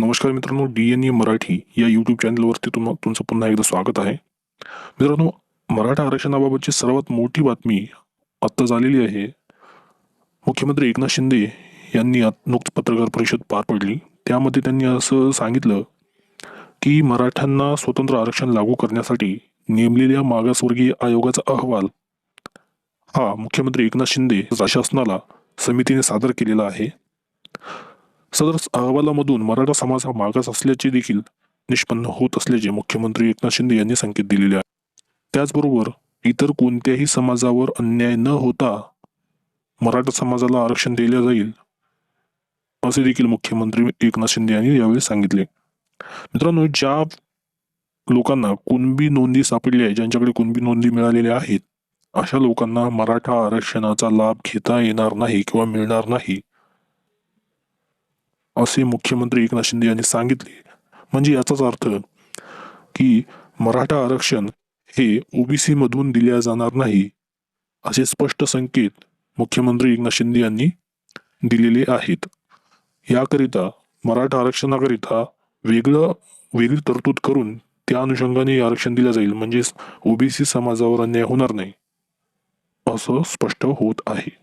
नमस्कार मित्रांनो D N A Marathi या यूट्यूब चॅनलवरती तुम तुमचं पुन्हा एकदा स्वागत आहे. मित्रांनो मराठा आरक्षणाबाबतची सर्वात मोठी बातमी आत्ता झालेली आहे. मुख्यमंत्री एकनाथ शिंदे यांनी आत- पत्रकार परिषद पार पडली. त्यामध्ये त्यांनी असं सांगितलं की मराठ्यांना स्वतंत्र आरक्षण लागू करण्यासाठी नेमलेल्या मागासवर्गीय आयोगाचा अहवाल हा मुख्यमंत्री एकनाथ शिंदे शासनाला समितीने सादर केलेला आहे. सदर अहवालामधून मराठा समाज हा मागास असल्याचे देखील निष्पन्न होत असल्याचे मुख्यमंत्री एकनाथ शिंदे यांनी संकेत दिलेले आहे. त्याचबरोबर इतर कोणत्याही समाजावर अन्याय न होता मराठा समाजाला आरक्षण दिले जाईल असे देखील मुख्यमंत्री एकनाथ शिंदे यांनी यावेळी सांगितले. मित्रांनो ज्या लोकांना कुणबी नोंदी सापडली आहे ज्यांच्याकडे कुणबी नोंदी मिळालेल्या आहेत अशा लोकांना मराठा आरक्षणाचा लाभ घेता येणार नाही किंवा मिळणार नाही. असे मुख्यमंत्री एकनाथ शिंदे यांनी सांगितले. म्हणजे याचाच अर्थ की मराठा आरक्षण हे ओबीसी मधून दिल्या जाणार नाही असे स्पष्ट संकेत मुख्यमंत्री एकनाथ शिंदे यांनी दिलेले आहेत. याकरिता मराठा आरक्षणाकरिता वेगळं वेगळी तरतूद करून त्या अनुषंगाने आरक्षण दिलं जाईल. म्हणजेच ओबीसी समाजावर अन्याय होणार नाही असं स्पष्ट होत आहे.